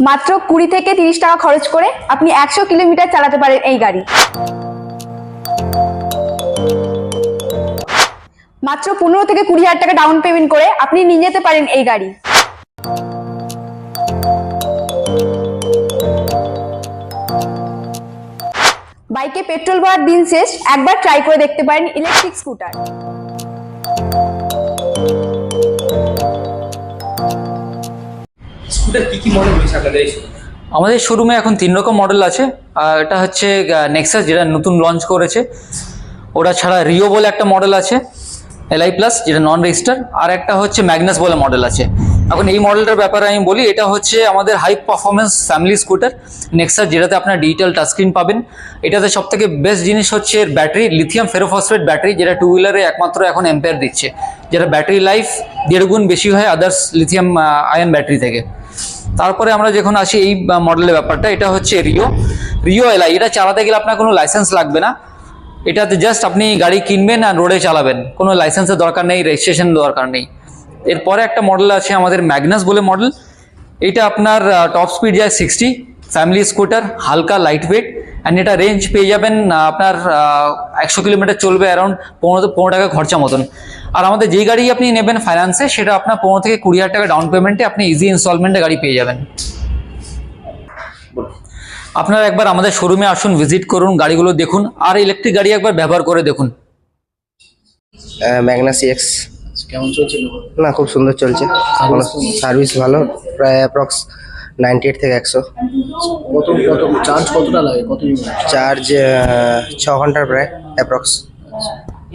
মাত্র কুড়ি থেকে তিরিশ টাকা খরচ করে আপনি একশো কিলোমিটার চালাতে পারেন এই গাড়ি। মাত্র পনেরো থেকে কুড়ি হাজার টাকা ডাউন পেমেন্ট করে আপনি নিয়ে যেতে পারেন এই গাড়ি। বাইকে পেট্রোল ভরার দিন শেষ, একবার ট্রাই করে দেখতে পারেন ইলেকট্রিক স্কুটার স্কুটার কি কি মডেল রয়েছে আপনাদের এই আমাদের শোরুমে এখন তিন রকম মডেল আছে। আর এটা হচ্ছে নেক্সাস যেটা নতুন লঞ্চ করেছে। ওটা ছাড়া রিও বলে একটা মডেল আছে এলআই প্লাস যেটা নন রেজিস্টার আর একটা হচ্ছে ম্যাগনাস বলে মডেল আছে। এখন এই মডেলটার ব্যাপারে আমি বলি, এটা হচ্ছে আমাদের high performance family scooter Nexus যেটাতে আপনার ডিজিটাল টাচস্ক্রিন পাবেন। এটাতে সব থেকে বেস্ট জিনিস হচ্ছে এর ব্যাটারি লিথিয়াম ফেরোফসফেট ব্যাটারি যেটা টু হুইলারে একমাত্র এখন এম্পেয়ার দিচ্ছে। যেটা ব্যাটারি লাইফ দেড় গুণ বেশি হয় আদার্স লিথিয়াম আয়ন ব্যাটারি থেকে। তারপরে আমরা যখন আসি এই মডেলের ব্যাপারটা, এটা হচ্ছে রিও রিও এলাই এটা চালাতে গেলে আপনার কোনো লাইসেন্স লাগবে না। এটাতে জাস্ট আপনি গাড়ি কিনবেন আর রোডে চালাবেন। কোনো লাইসেন্সের দরকার নেই রেজিস্ট্রেশন দরকার নেই। এরপরে একটা মডেল আছে আমাদের ম্যাগনাস বলে মডেল এটা আপনার টপ স্পিড যায় সিক্সটি ফ্যামিলি স্কুটার হালকা লাইট ওয়েট অ্যান্ড এটা রেঞ্জ পেয়ে যাবেন আপনার একশো কিলোমিটার চলবে অ্যারাউন্ড পনেরো পনেরো টাকা খরচা মতন। আর আমাদের যেই গাড়ি আপনি নেবেন ফাইন্যান্সে সেটা আপনার পনেরো থেকে কুড়ি হাজার টাকা ডাউন পেমেন্টে আপনি ইজি ইনস্টলমেন্টে গাড়ি পেয়ে যাবেন। আপনারা একবার আমাদের শোরুমে আসুন ভিজিট করুন গাড়িগুলো দেখুন আর ইলেকট্রিক গাড়ি একবার ব্যবহার করে দেখুন। ম্যাগনা সিএক্স কেমন চলছে? না খুব সুন্দর চলছে। সার্ভিস ভালো প্রায় অ্যাপ্রক্স নাইনটি এইট থেকে একশো। কত কত চার্জ কতটা লাগে? কত ইউনিট চার্জ ছ ঘণ্টার প্রায় অ্যাপ্রক্স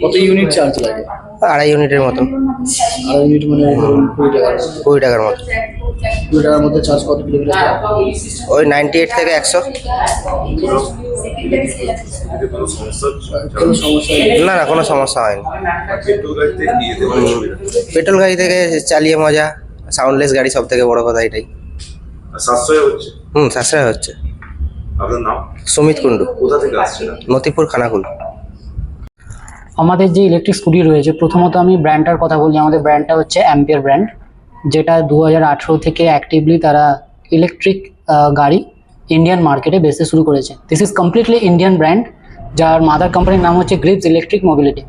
কত ইউনিট চার্জ লাগে? আড়াই ইউনিটের মতন। আড়াই ইউনিট মানে কুড়ি টাকা কুড়ি টাকার মতো। কুড়ি টাকার মধ্যে চার্জ কত কিলোমিটার ওই নাইনটি এইট থেকে একশো। না না কোনো সমস্যা হয়নি। পেট্রোল গাড়ি থেকে চালিয়ে মজা সাউন্ডলেস গাড়ি সব থেকে বড় কথা এটাই। সাশ্রয় হচ্ছে? হুম সাশ্রয় হচ্ছে। আপনার নাম? সুমিত কুন্ডু কোথা থেকে আসছেন আপনি? মতিপুর খানাকুল। আমাদের যে ইলেকট্রিক স্কুটি রয়েছে প্রথমত আমি ব্র্যান্ডটার কথা বলি আমাদের ব্র্যান্ডটা হচ্ছে অ্যাম্পিয়ার ব্র্যান্ড যেটা দু হাজার আঠেরো থেকে অ্যাক্টিভলি তারা ইলেকট্রিক গাড়ি ইন্ডিয়ান মার্কেটে বেচতে শুরু করেছে। This is completely Indian brand যার মাদার কোম্পানির নাম হচ্ছে গ্রিপস ইলেকট্রিক মোবিলিটি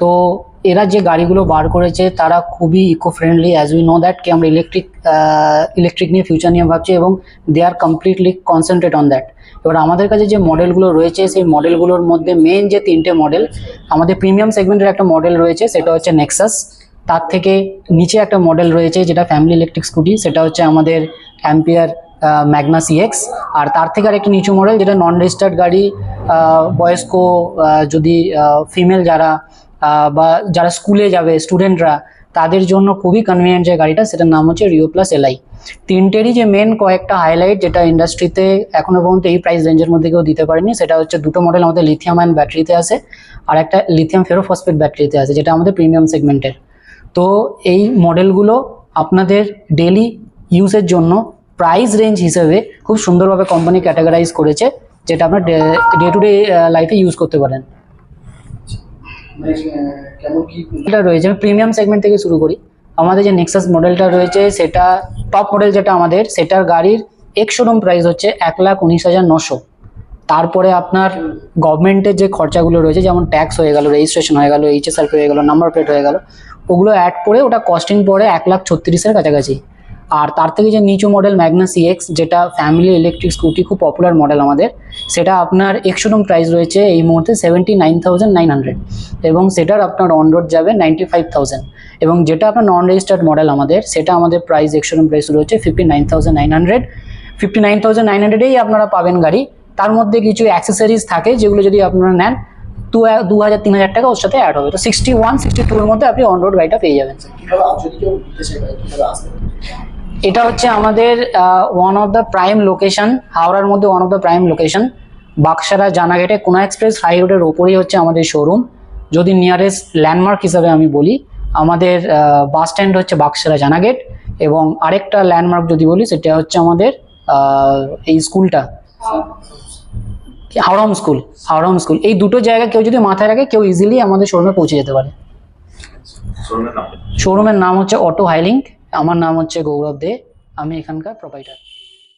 তো এরা যে গাড়িগুলো বার করেছে, তারা খুবই eco friendly as we know that কি আমরা ইলেকট্রিক ইলেকট্রিক নিয়ে ফিউচার নিয়ে ভাবছি এবং they are completely concentrate on that এবার আমাদের কাছে যে মডেলগুলো রয়েছে, সেই মডেলগুলোর মধ্যে মেন যে তিনটে মডেল আমাদের প্রিমিয়াম সেগমেন্টের একটা মডেল রয়েছে, সেটা হচ্ছে নেক্সাস তার থেকে নিচে একটা মডেল রয়েছে, যেটা ফ্যামিলি ইলেকট্রিক স্কুটি সেটা হচ্ছে আমাদের অ্যাম্পিয়ার ম্যাগনা সিএক্স আর তার থেকে আরেকটি নিচু মডেল যেটা নন রেজিস্টার্ড গাড়ি বয়স্ক যদি ফিমেল যারা বা যারা স্কুলে যাবে স্টুডেন্টরা তাদের জন্য খুবই কনভিনিয়েন্ট যে গাড়িটা, সেটার নাম হচ্ছে রিও প্লাস এলআই তিনটেরই যে মেন কয়েকটা হাইলাইট যেটা ইন্ডাস্ট্রিতে এখনও পর্যন্ত এই প্রাইস রেঞ্জের মধ্যে কেউ দিতে পারেনি, সেটা হচ্ছে দুটো মডেল আমাদের লিথিয়াম আয়ন ব্যাটারিতে আছে, আর একটা লিথিয়াম ফেরোফসফেট ব্যাটারিতে আছে, যেটা আমাদের প্রিমিয়াম সেগমেন্টের তো এই মডেলগুলো আপনাদের ডেলি ইউজের জন্য প্রাইস রেঞ্জ হিসেবে খুব সুন্দরভাবে কোম্পানি ক্যাটাগরাইজ করেছে, যেটা আপনার ডে টু ডে লাইফে ইউজ করতে পারেন। এটা রয়েছে প্রিমিয়াম সেগমেন্ট থেকে শুরু করি। আমাদের যে নেক্সাস মডেলটা রয়েছে, সেটা টপ মডেল যেটা আমাদের, সেটার গাড়ির এক্স শোরুম প্রাইস হচ্ছে এক লাখ উনিশ হাজার নশো। তারপরে আপনার গভর্নমেন্টের যে খরচাগুলো রয়েছে, যেমন ট্যাক্স হয়ে গেল রেজিস্ট্রেশন হয়ে গেল এইচএসআরপি হয়ে গেল নাম্বার প্লেট হয়ে গেল, ওগুলো অ্যাড করে ওটা কস্টিং পড়ে এক লাখ ছত্রিশের কাছাকাছি। আর তার থেকে যে নিচু মডেল ম্যাগনা সিএক্স যেটা ফ্যামিলি ইলেকট্রিক স্কুটি খুব পপুলার মডেল আমাদের, সেটা আপনার এক্সোরুম প্রাইস রয়েছে এই মুহূর্তে seventy nine thousand nine hundred এবং সেটার আপনার অন রোড যাবে নাইনটি ফাইভ এবং যেটা আপনার নন রেজিস্টার্ড মডেল আমাদের, সেটা আমাদের প্রাইস এক্সোরুম প্রাইস রয়েছে fifty nine thousand nine hundred fifty nine thousand nine আপনারা পাবেন গাড়ি। তার মধ্যে কিছু অ্যাক্সেসরিজ থাকে যেগুলো যদি আপনারা নেন, দু দু হাজার, তিন হাজার টাকা ওর সাথে অ্যাড হবে। তো সিক্সটি ওয়ান সিক্সটি টু এর মধ্যে আপনি অন রোড গাড়িটা পেয়ে যাবেন। এটা হচ্ছে আমাদের one of the prime location হাওড়ার মধ্যে one of the prime location Baksara জানাগেটে Kona express high রোডের ওপরেই হচ্ছে আমাদের শোরুম যদি নিয়ারেস্ট ল্যান্ডমার্ক হিসাবে আমি বলি আমাদের বাস স্ট্যান্ড হচ্ছে বাক্সারা জানাগেট এবং আরেকটা ল্যান্ডমার্ক যদি বলি সেটা হচ্ছে আমাদের এই স্কুলটা। হাওড়াম স্কুল হাওড়াম স্কুল। এই দুটো জায়গা কেউ যদি মাথায় রাখে কেউ ইজিলি আমাদের শোরুমে পৌঁছে যেতে পারে। শোরুমের নাম? হচ্ছে অটো হাইলিংক আমার নাম হচ্ছে গৌরব দে আমি এখানকার প্রোপাইটার